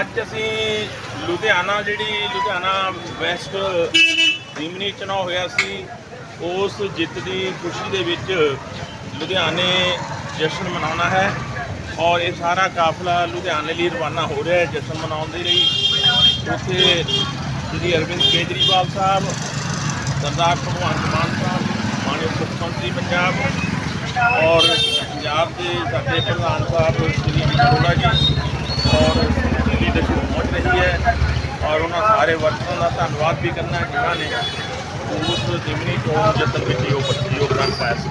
ਅੱਜ ਅਸੀਂ ਲੁਧਿਆਣਾ ਜਿਹੜੀ ਲੁਧਿਆਣਾ ਵੈਸਟ ਜ਼ਿਮਨੀ ਚੁਣਾਵ ਹੋਇਆ ਸੀ, ਉਸ ਜਿੱਤ ਦੀ ਖੁਸ਼ੀ ਦੇ ਵਿੱਚ ਲੁਧਿਆਣੇ ਜਸ਼ਨ ਮਨਾਉਣਾ ਹੈ ਔਰ ਇਹ ਸਾਰਾ ਕਾਫਲਾ ਲੁਧਿਆਣੇ ਲਈ ਰਵਾਨਾ ਹੋ ਰਿਹਾ ਹੈ, ਜਸ਼ਨ ਮਨਾਉਣ ਦੇ ਲਈ। ਉੱਥੇ ਸ਼੍ਰੀ ਅਰਵਿੰਦ ਕੇਜਰੀਵਾਲ ਸਾਹਿਬ, ਸਰਦਾਰ ਭਗਵੰਤ ਮਾਨ ਸਾਹਿਬ, ਮਾਨਯੋਗ ਮੁੱਖ ਮੰਤਰੀ ਪੰਜਾਬ ਔਰ ਪੰਜਾਬ ਦੇ ਸਾਡੇ ਪ੍ਰਧਾਨ ਸਾਹਿਬ ਸ਼੍ਰੀ ਅਮਿਤ ਅਰੋੜਾ ਜੀ ਔਰ ਰਹੀ ਹੈ ਔਰ ਉਹਨਾਂ ਸਾਰੇ ਵਰਕਰਾਂ ਦਾ ਧੰਨਵਾਦ ਵੀ ਕਰਨਾ ਜਿਨ੍ਹਾਂ ਨੇ ਉਸ ਜ਼ਿਮਨੀ ਤੋਂ ਜਤਨ ਵਿੱਚ ਯੋਗਦਾਨ ਪਾਇਆ ਸੀ।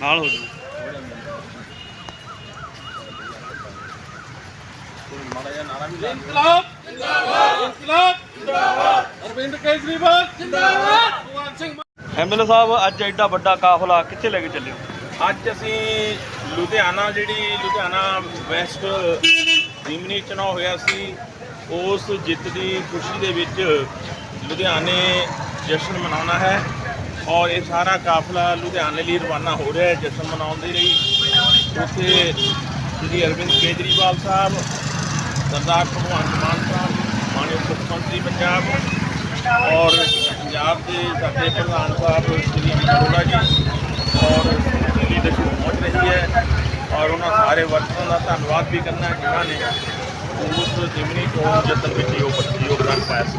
ਨਾਲ ਹੋ ਜੂ। ਇਨਕਲਾਬ ਜਿੰਦਾਬਾਦ। ਇਨਕਲਾਬ ਜਿੰਦਾਬਾਦ। ਅਰਵਿੰਦ ਕੇਜਰੀਵਾਲ ਜਿੰਦਾਬਾਦ। ਭਗਵੰਤ ਸਿੰਘ ਮਾਨ ਐਮਐਲਏ ਸਾਹਿਬ ਅੱਜ ਐਡਾ ਵੱਡਾ ਕਾਫਲਾ ਕਿੱਥੇ ਲੈ ਕੇ ਚੱਲੇ ਹੋ? ਅੱਜ ਅਸੀਂ ਲੁਧਿਆਣਾ ਜਿਹੜੀ ਲੁਧਿਆਣਾ ਵੈਸਟ ਜ਼ਿਮਨੀ ਹੋਇਆ ਸੀ ਉਸ ਜਿੱਤ ਦੀ ਖੁਸ਼ੀ ਦੇ ਵਿੱਚ ਲੁਧਿਆਣੇ ਜਸ਼ਨ ਮਨਾਉਣਾ ਹੈ। ਔਰ ਇਹ ਸਾਰਾ ਕਾਫਲਾ ਲੁਧਿਆਣੇ ਲਈ ਰਵਾਨਾ ਹੋ ਰਿਹਾ ਹੈ, ਜਸ਼ਨ ਮਨਾਉਣ ਦੇ ਲਈ। ਉੱਥੇ ਸ਼੍ਰੀ ਅਰਵਿੰਦ ਕੇਜਰੀਵਾਲ ਸਾਹਿਬ, ਸਰਦਾਰ ਭਗਵੰਤ ਮਾਨ ਸਾਹਿਬ, ਮਾਨਯੋਗ ਮੁੱਖ ਮੰਤਰੀ ਪੰਜਾਬ ਔਰ ਪੰਜਾਬ ਦੇ ਸਾਡੇ ਪ੍ਰਧਾਨ ਸਾਹਿਬ ਸ਼੍ਰੀ ਅਮਿਤ ਅਰੋੜਾ ਜੀ ਔਰ ਲੀਡਰਸ਼ਿਪ ਪਹੁੰਚ ਰਹੀ ਹੈ ਔਰ ਉਹਨਾਂ ਸਾਰੇ ਵਰਕਰਾਂ ਦਾ ਧੰਨਵਾਦ ਵੀ ਕਰਨਾ ਜਿਨ੍ਹਾਂ ਨੇ ਉਸ ਜ਼ਿਮਨੀ ਚੋਣ ਜਿੱਤਣ ਵਿੱਚ ਯੋਗਦਾਨ ਪਾਇਆ ਸੀ।